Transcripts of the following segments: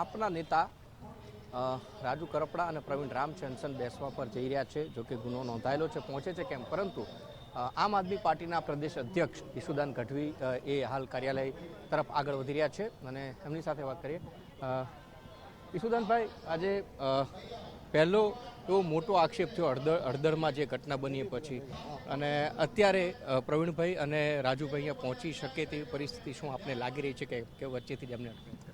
આપના નેતા રાજુ કરપડા અને પ્રવીણ રામચંદ્રન બેસવા પર જઈ રહ્યા છે, જો કે ગુનો નોંધાયેલો છે, પહોંચે છે કેમ? પરંતુ આમ આદમી પાર્ટીના પ્રદેશ અધ્યક્ષ ઈશુદાન ગઢવી એ હાલ કાર્યાલય તરફ આગળ વધી રહ્યા છે. અને એમની સાથે વાત કરીએ. ઈશુદાનભાઈ, આજે પહેલો એવો મોટો આક્ષેપ થયો હળદર હળદરમાં જે ઘટના બની પછી. અને અત્યારે પ્રવીણભાઈ અને રાજુભાઈ અહીંયા પહોંચી શકે તેવી પરિસ્થિતિ શું આપને લાગી રહી છે કે કે વચ્ચેથી જ એમને અટકાયત કરી?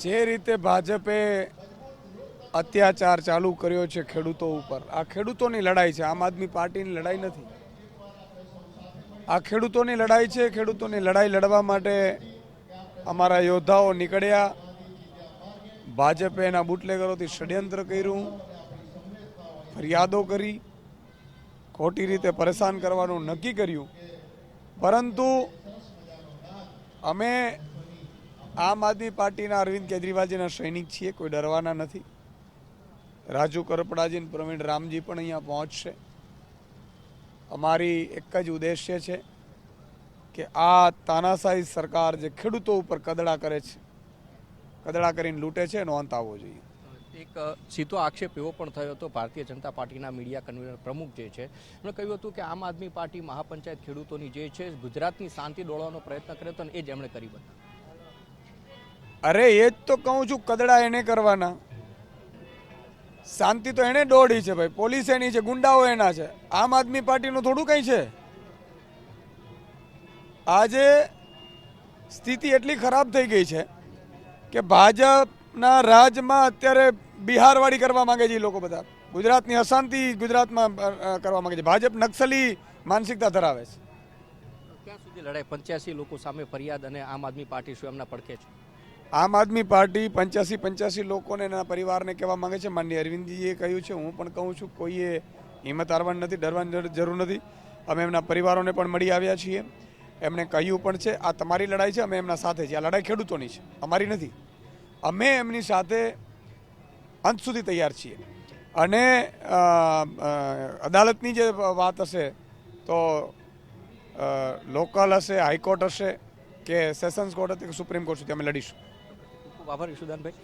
જે રીતે ભાજપે અત્યાચાર ચાલુ કર્યો છે ખેડૂતો ઉપર, આ ખેડૂતોની લડાઈ છે, આમ આદમી પાર્ટીની લડાઈ નથી. આ ખેડૂતોની લડાઈ છે, ખેડૂતોની લડાઈ લડવા માટે અમારા યોદ્ધાઓ નીકળ્યા. ભાજપે એના બુટલેગરોથી ષડયંત્ર કર્યું, ફરિયાદો કરી, ખોટી રીતે પરેશાન કરવાનું નક્કી કર્યું. પરંતુ અમે આમ આદમી પાર્ટીના અરવિંદ કેજરીવાલજીના સૈનિક છીએ, કોઈ ડરવાના નથી. રાજુ કરપડાજી પ્રવીણ રામજી પણ અહીંયા પહોંચશે. અમારી એક જ ઉદ્દેશ્ય છે કે આ તાનાશાહી સરકાર જે ખેડૂતો ઉપર કદડા કરે છે, કદડા કરીને લૂંટે છે, એનો અંત આવવો જોઈએ. એક સીધો આક્ષેપ એવો પણ થયો હતો, ભારતીય જનતા પાર્ટીના મીડિયા કન્વીનર પ્રમુખ જે છે, એમણે કહ્યું હતું કે આમ આદમી પાર્ટી મહાપંચાયત ખેડૂતોની જે છે, ગુજરાતની શાંતિ દોડવાનો પ્રયત્ન કર્યો હતો અને એ જ એમણે કરી બતાવ્યું. અરે, એ જ તો કહું છું, કદડા એને કરવાના. શાંતિ તો એને દોડી છે ભાઈ, પોલીસ એની છે, ગુંડાઓ એના છે. આમ આદમી પાર્ટીનું થોડું કંઈ છે? આજે સ્થિતિ એટલી ખરાબ થઈ ગઈ છે કે ભાજપના રાજમાં અત્યારે બિહારવાળી કરવા માંગે છે એ લોકો બધા. ગુજરાતની અશાંતિ ગુજરાતમાં કરવા માંગે છે. ભાજપ નક્સલી માનસિકતા ધરાવે છે. ક્યાં સુધી લડાઈ? પંચ્યાસી લોકો સામે ફરિયાદ અને આમ આદમી પાર્ટી શું એમના પડખે છે? આમ આદમી પાર્ટી પંચ્યાસી પંચ્યાસી લોકોને એના પરિવારને કહેવા માંગે છે. માનની અરવિંદજીએ કહ્યું છે, હું પણ કહું છું, કોઈએ હિંમત હારવાની નથી, ડરવાની જરૂર નથી. અમે એમના પરિવારોને પણ મળી આવ્યા છીએ. એમણે કહ્યું પણ છે, આ તમારી લડાઈ છે, અમે એમના સાથે છીએ. આ લડાઈ ખેડૂતોની છે, અમારી નથી. અમે એમની સાથે અંત સુધી તૈયાર છીએ. અને અદાલતની જે વાત હશે, તો લોકલ હશે, હાઈકોર્ટ હશે, કે સેશન્સ કોર્ટ હતી કે સુપ્રીમ કોર્ટ સુધી અમે લડીશું. આભાર યશુદાનભાઈ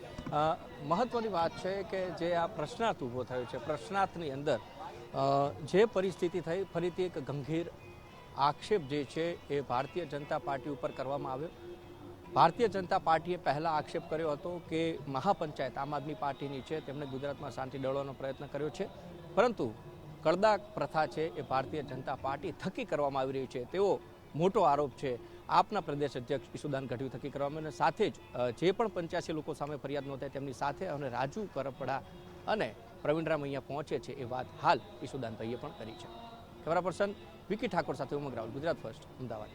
મહત્વની વાત છે કે જે આ પ્રશ્નાર્થ ઊભો થયો છે, પ્રશ્નાર્થની અંદર જે પરિસ્થિતિ થઈ ફરીથી એક ગંભીર આક્ષેપ જે છે એ ભારતીય જનતા પાર્ટી ઉપર કરવામાં આવ્યો. ભારતીય જનતા પાર્ટીએ પહેલાં આક્ષેપ કર્યો હતો કે મહાપંચાયત આમ આદમી પાર્ટીની છે, તેમણે ગુજરાતમાં શાંતિ દળવાનો પ્રયત્ન કર્યો છે. પરંતુ કડદાક પ્રથા છે એ ભારતીય જનતા પાર્ટી થકી કરવામાં આવી રહી છે. તેવો મોટો આરોપ છે. આપના પ્રદેશ અધ્યક્ષ ઈશુદાન ગઢવી થકી કરવામાં અને સાથે જ જે પણ પંચ્યાસી લોકો સામે ફરિયાદ નોંધાય તેમની સાથે અને રાજુ કરપડા અને પ્રવીણરામ અહીંયા પહોંચે છે એ વાત હાલ ઈશુદાનભાઈએ પણ કરી છે. કેમેરા પર્સન વિકી ઠાકોર સાથે ઉમંગ રાહુલ ગુજરાત ફર્સ્ટ, અમદાવાદ.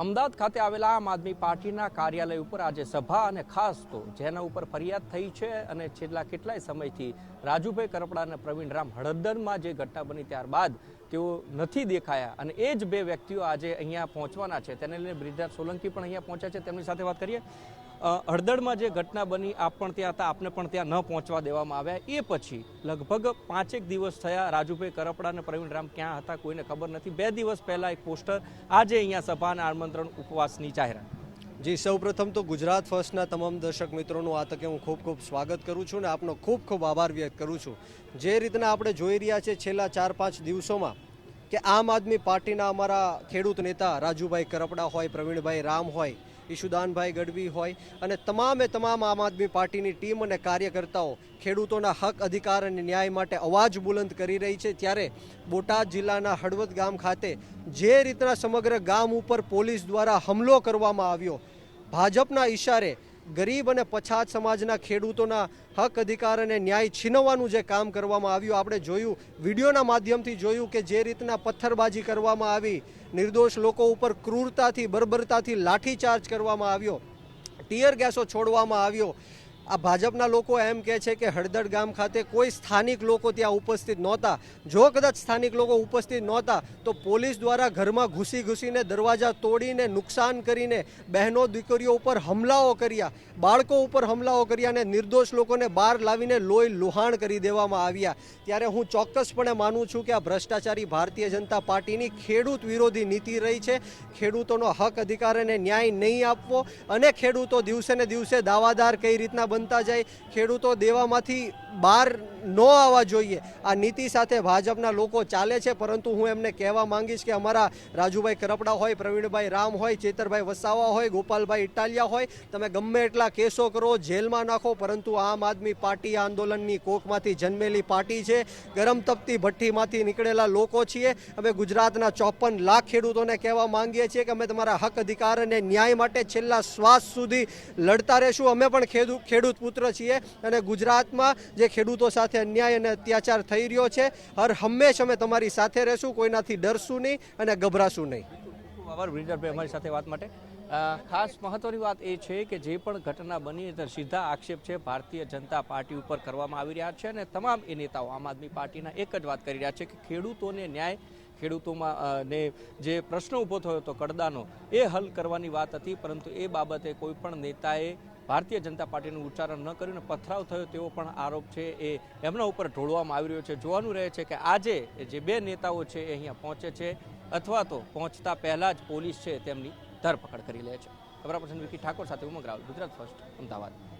અમદાવાદ ખાતે આવેલા આમ આદમી પાર્ટીના કાર્યાલય ઉપર આજે સભા અને ખાસ તો જેના ઉપર ફરિયાદ થઈ છે અને છેલ્લા કેટલાય સમયથી રાજુભાઈ કરપડા અને પ્રવીણ રામ હળદરમાં જે ઘટના બની ત્યારબાદ તેઓ નથી દેખાયા. અને એ જ બે વ્યક્તિઓ આજે અહીંયા પહોંચવાના છે. તેને લઈને બ્રિજરાજ સોલંકી પણ અહીંયા પહોંચ્યા છે. તેમની સાથે વાત કરીએ. અ, હળદરમાં જે ઘટના બની આપ પણ ત્યાં હતા આપને પણ ત્યાં ન પહોંચવા દેવામાં આવ્યા. એ પછી લગભગ પાંચેક દિવસ થયા રાજુભાઈ કરપડા અને પ્રવીણ રામ ક્યાં હતા કોઈને ખબર નથી. બે દિવસ પહેલાં એક પોસ્ટર આજે અહીંયા સભાના આમંત્રણ ઉપવાસની જાહેરાત. જી સૌપ્રથમ તો ગુજરાત ફર્સ્ટના તમામ દર્શક મિત્રોનું આ તકે હું ખૂબ ખૂબ સ્વાગત કરું છું અને આપનો ખૂબ ખૂબ આભાર વ્યક્ત કરું છું. જે રીતના આપણે જોઈ રહ્યા છે છેલ્લા ચાર પાંચ દિવસોમાં કે આમ આદમી પાર્ટીના અમારા ખેડૂત નેતા રાજુભાઈ કરપડા હોય પ્રવીણભાઈ રામ હોય ઈશુદાનભાઈ ગઢવી હોય અને તમામે તમામ આમ આદમી પાર્ટીની ટીમ અને કાર્યકર્તાઓ ખેડૂતોના હક, અધિકાર અને ન્યાય માટે અવાજ બુલંદ કરી રહી છે. ત્યારે બોટાદ જિલ્લાના હળવદ ગામ ખાતે જે રીતના સમગ્ર ગામ ઉપર પોલીસ દ્વારા હુમલો કરવામાં આવ્યો, ભાજપના ઈશારે ગરીબ અને પછાત સમાજના ખેડૂતોના હક, અધિકાર અને ન્યાય છીનવવાનું જે કામ કરવામાં આવ્યું, આપણે જોયું, વિડીયોના માધ્યમથી જોયું કે જે રીતના પથ્થરબાજી કરવામાં આવી, નિર્દોષ લોકો ઉપર ક્રૂરતાથી, બર્બરતાથી લાઠીચાર્જ કરવામાં આવ્યો, ટીયર ગેસો છોડવામાં આવ્યો આ ભાજપના લોકો એમ કહે છે કે હળદર ગામ ખાતે કોઈ સ્થાનિક લોકો ત્યાં ઉપસ્થિત નહોતા. જો કદાચ સ્થાનિક લોકો ઉપસ્થિત નહોતા, તો પોલીસ દ્વારા ઘરમાં ઘૂસી ઘૂસીને દરવાજા તોડીને નુકસાન કરીને બહેનો દીકરીઓ ઉપર હમલાઓ કર્યા, બાળકો ઉપર હમલાઓ કર્યા અને નિર્દોષ લોકોને બહાર લાવીને લોહી લુહાણ કરી દેવામાં આવ્યા. ત્યારે હું ચોક્કસપણે માનું છું કે આ ભ્રષ્ટાચારી ભારતીય જનતા પાર્ટીની ખેડૂત વિરોધી નીતિ રહી છે. ખેડૂતોનો હક અધિકાર અને ન્યાય નહીં આપવો અને ખેડૂતો દિવસે ને દિવસે દાવાદાર કઈ રીતના બનતા જાય. ખેડૂતો દેવામાંથી બહાર ન આવવા જોઈએ. આ નીતિ સાથે ભાજપના લોકો ચાલે છે, પરંતુ હું એમને કહેવા માંગીશ કે અમારા રાજુભાઈ કરપડા હોય, પ્રવીણભાઈ રામ હોય, ચેતરભાઈ વસાવા હોય, ગોપાલભાઈ ઇટાલિયા હોય, તમે ગમે એટલા કેસો કરો, જેલમાં નાખો, પરંતુ આમ આદમી પાર્ટી આંદોલનની કોકમાંથી જન્મેલી પાર્ટી છે. ગરમ તપતી ભઠ્ઠીમાંથી નીકળેલા લોકો છીએ. અમે ગુજરાતના ચોપન લાખ ખેડૂતોને કહેવા માંગીએ છીએ કે અમે તમારા હક, અધિકાર અને ન્યાય માટે છેલ્લા શ્વાસ સુધી લડતા રહેશું. અમે પણ ખેડૂત ખેડૂત પુત્ર છીએ અને ગુજરાતમાં જે ખેડૂતો સાથે અન્યાય અને અત્યાચાર થઈ રહ્યો છે, હર હંમેશ અમે તમારી સાથે રહેશું, કોઈનાથી ડરશું નહીં અને ગભરાશું નહીં. આભાર બ્રિજરાજભાઈ અમારી સાથે વાત માટે. ખાસ મહત્વની વાત એ છે કે જે પણ ઘટના બની સીધા આક્ષેપ છે, ભારતીય જનતા પાર્ટી ઉપર કરવામાં આવી રહ્યા છે અને તમામ એ નેતાઓ આમ આદમી પાર્ટીના એક જ વાત કરી રહ્યા છે કે ખેડૂતોને ન્યાય, ખેડૂતોમાં ને જે પ્રશ્ન ઊભો થયો હતો કડદાનો, એ હલ કરવાની વાત હતી, પરંતુ એ બાબતે કોઈ પણ નેતાએ ભારતીય જનતા પાર્ટીનું ઉચ્ચારણ ન કર્યું અને પથરાવ થયો તેવો પણ આરોપ છે એ એમના ઉપર ઢોળવામાં આવી રહ્યો છે. જોવાનું રહે છે કે આજે જે બે નેતાઓ છે એ અહીંયા પહોંચે છે અથવા તો પહોંચતા પહેલાં જ પોલીસ છે તેમની ધરપકડ કરી લે છે. કેમેરા પર્સન વિકી ઠાકોર સાથે ઉમંગ રાવલ, ગુજરાત ફર્સ્ટ, અમદાવાદ.